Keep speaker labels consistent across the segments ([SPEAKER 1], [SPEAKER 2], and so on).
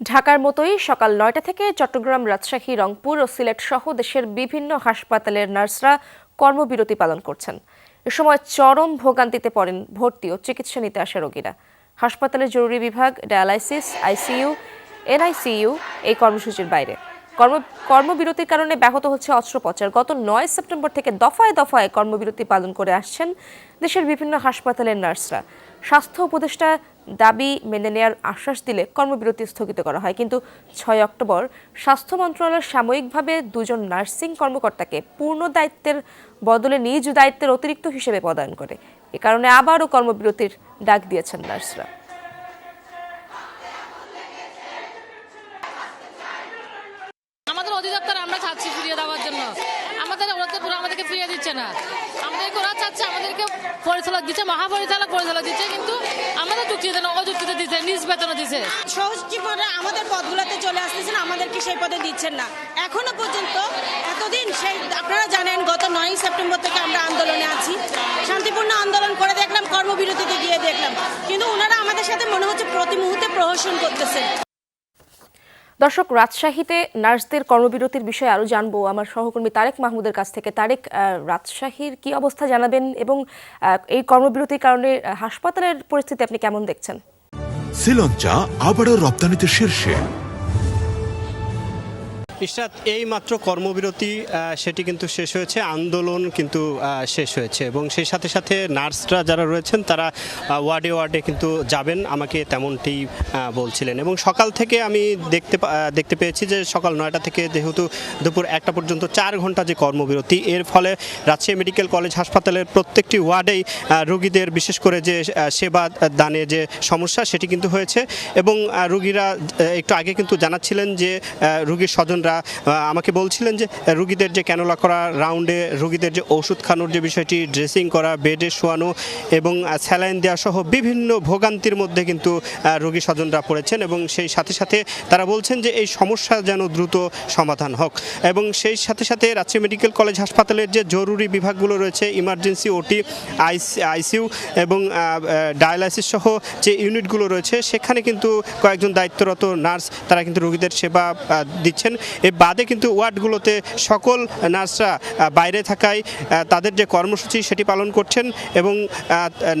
[SPEAKER 1] ঢাকার মতোই সকাল নয়টা থেকে চট্টগ্রাম রাজশাহী, রংপুর ও সিলেট সহ দেশের বিভিন্ন হাসপাতালের নার্সরা কর্মবিরতি পালন করছেন। এ সময় চরম ভোগান্তিতে পড়েন ভর্তি ও চিকিৎসা নিতে আসা রোগীরা। হাসপাতালের জরুরি বিভাগ, ডায়ালাইসিস, আইসিইউ, এনআইসিইউ এই কর্মসূচির বাইরে। কর্ম, কর্মবিরতির কারণে ব্যাহত হচ্ছে অস্ত্রোপচার। গত নয় সেপ্টেম্বর থেকে দফায় দফায় কর্মবিরতি পালন করে আসছেন দেশের বিভিন্ন হাসপাতালের নার্সরা। স্বাস্থ্য উপদেষ্টা দাবি মেনে নেয়ার আশ্বাস দিলে কর্মবিরতি স্থগিত করা হয়। কিন্তু ছয় অক্টোবর স্বাস্থ্য মন্ত্রণালয় সাময়িকভাবে দুজন নার্সিং কর্মকর্তাকে পূর্ণ দায়িত্বের বদলে নিজ দায়িত্বের অতিরিক্ত হিসেবে পদায়ন করে। এ কারণে আবারও কর্মবিরতির ডাক দিয়েছেন নার্সরা।
[SPEAKER 2] আমাদের অধিদপ্তর আমরা চাচ্ছি ফিরিয়ে দেওয়ার জন্য। আমাদের ওরা আমাদেরকে ফিরিয়ে দিচ্ছে না। আমাদেরকে ওরা চাচ্ছে আমাদেরকে পরিচালক দিচ্ছে, মহাপরিচালক পরিচালক দিচ্ছে, কিন্তু আমাদের যুক্তিতে না, অযুক্তিতে দিচ্ছে নিজ বেতনে দিচ্ছে
[SPEAKER 3] সহজীবনে আমাদের পদগুলোতে চলে আসতেছেন, আমাদেরকে সেই পদে দিচ্ছেন না। এখনও পর্যন্ত এতদিন সেই, আপনারা জানেন, গত নয় সেপ্টেম্বর থেকে আমরা আন্দোলনে আছি। শান্তিপূর্ণ আন্দোলন করে দেখলাম, কর্মবিরতিতে গিয়ে দেখলাম। কিন্তু ওনারা আমাদের সাথে মনে হচ্ছে প্রতি মুহূর্তে প্রহসন করতেছেন।
[SPEAKER 1] দর্শক, রাজশাহীতে নার্সদের কর্মবিরতির বিষয়ে আরও জানব। আমার সহকর্মী তারেক মাহমুদের কাছ থেকে। তারেক রাজশাহীর কি অবস্থা জানাবেন এবং এই কর্মবিরতির কারণে হাসপাতালের পরিস্থিতি আপনি কেমন দেখছেন?
[SPEAKER 4] শ্রীলঞ্চা আবারও রপ্তানিতে শীর্ষে।
[SPEAKER 5] ইশরাত এই মাত্র কর্মবিরতি সেটি কিন্তু শেষ হয়েছে, আন্দোলন কিন্তু শেষ হয়েছে এবং সেই সাথে সাথে নার্সরা যারা রয়েছেন, তারা ওয়ার্ডে ওয়ার্ডে কিন্তু যাবেন, আমাকে তেমনটি বলছিলেন এবং সকাল থেকে আমি দেখতে দেখতে পেয়েছি যে সকাল নয়টা থেকে যেহেতু দুপুর একটা পর্যন্ত চার ঘণ্টা যে কর্মবিরতি, এর ফলে রাজশাহী মেডিকেল কলেজ হাসপাতালের প্রত্যেকটি ওয়ার্ডেই রোগীদের বিশেষ করে যে সেবা দানে যে সমস্যা, সেটি কিন্তু হয়েছে এবং রোগীরা একটু আগে কিন্তু জানাচ্ছিলেন যে রোগীর স্বজনরা আহ, আমাকে বলছিলেন যে রুগীদের যে ক্যানোলা করা রাউন্ডে রুগীদের যে ওষুধ খানোর যে বিষয়টি ড্রেসিং করা বেডে শোয়ানো এবং স্যালাইন দেওয়া সহ বিভিন্ন ভোগান্তির মধ্যে কিন্তু রোগী স্বজনরা পড়েছেন এবং সেই সাথে সাথে তারা বলছেন যে এই সমস্যা যেন দ্রুত সমাধান হোক। এবং সেই সাথে সাথে রাজশাহী মেডিকেল কলেজ হাসপাতালের যে জরুরি বিভাগগুলো রয়েছে ইমার্জেন্সি ওটি আইসিইউ এবং ডায়ালাইসিস সহ যে ইউনিটগুলো রয়েছে সেখানে কিন্তু কয়েকজন দায়িত্বরত নার্স তারা কিন্তু রোগীদের সেবা দিচ্ছেন। এ বাদে কিন্তু ওয়ার্ডগুলোতে সকল নার্সরা বাইরে থাকায় তাদের যে কর্মসূচি সেটি পালন করছেন এবং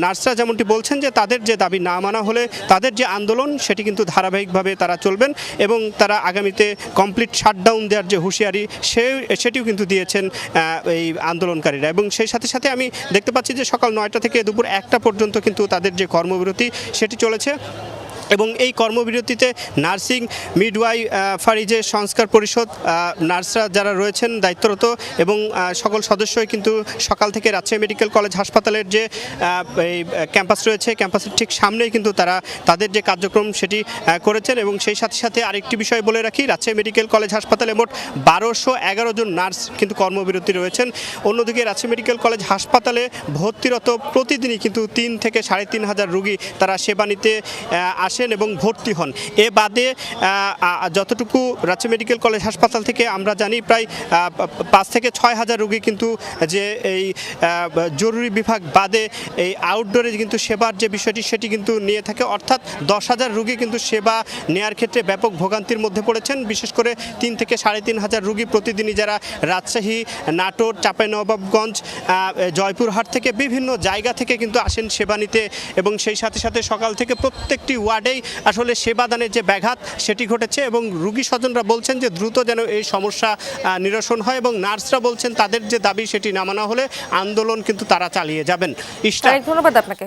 [SPEAKER 5] নার্সরা যেমনটি বলছেন যে তাদের যে দাবি না মানা হলে তাদের যে আন্দোলন সেটি কিন্তু ধারাবাহিকভাবে তারা চলবেন এবং তারা আগামীতে কমপ্লিট শাটডাউন দেওয়ার যে হুঁশিয়ারি সে, সেটিও কিন্তু দিয়েছেন এই আন্দোলনকারীরা এবং সেই সাথে সাথে আমি দেখতে পাচ্ছি যে সকাল নয়টা থেকে দুপুর একটা পর্যন্ত কিন্তু তাদের যে কর্মবিরতি সেটি চলেছে। এবং এই কর্মবিরতিতে নার্সিং মিডওয়াই ফারি যে সংস্কার পরিষদ নার্সরা যারা রয়েছেন দায়িত্বরত এবং সকল সদস্যই কিন্তু সকাল থেকে রাজশাহী মেডিকেল কলেজ হাসপাতালের যে এই ক্যাম্পাস রয়েছে ক্যাম্পাসের ঠিক সামনেই কিন্তু তারা তাদের যে কার্যক্রম সেটি করেছেন এবং সেই সাথে সাথে আরেকটি বিষয় বলে রাখি রাজশাহী মেডিকেল কলেজ হাসপাতালে মোট বারোশো এগারো জন নার্স কিন্তু কর্মবিরতি রয়েছেন। অন্যদিকে রাজশাহী মেডিকেল কলেজ হাসপাতালে ভর্তিরত প্রতিদিনই কিন্তু তিন থেকে সাড়ে তিন হাজার রুগী তারা সেবা নিতে আহ, আসেন এবং ভর্তি হন। এ বাদে যতটুকু রাজশাহী মেডিকেল কলেজ হাসপাতাল থেকে আমরা জানি, প্রায় পাঁচ থেকে ছয় হাজার রুগী কিন্তু যে এই জরুরি বিভাগ বাদে এই আউটডোরে কিন্তু সেবার যে বিষয়টি সেটি কিন্তু নিয়ে থাকে। অর্থাৎ দশ হাজার রুগী কিন্তু সেবা নেয়ার ক্ষেত্রে ব্যাপক ভোগান্তির মধ্যে পড়েছেন। বিশেষ করে তিন থেকে সাড়ে তিন হাজার রুগী প্রতিদিনই যারা রাজশাহী, নাটোর, চাঁপাইনবাবগঞ্জ জয়পুরহাট থেকে বিভিন্ন জায়গা থেকে কিন্তু আসেন সেবা নিতে এবং সেই সাথে সাথে সকাল থেকে প্রত্যেকটি ওয়ার্ডেই আসলে সেবাদানের যে ব্যাঘাত, সেটি ঘটেছে এবং রুগী স্বজনরা বলছেন যে দ্রুত যেন এই সমস্যা নিরসন হয় এবং নার্সরা বলছেন তাদের যে দাবি সেটি নামানো হলে আন্দোলন কিন্তু তারা চালিয়ে যাবেন।
[SPEAKER 1] ধন্যবাদ আপনাকে।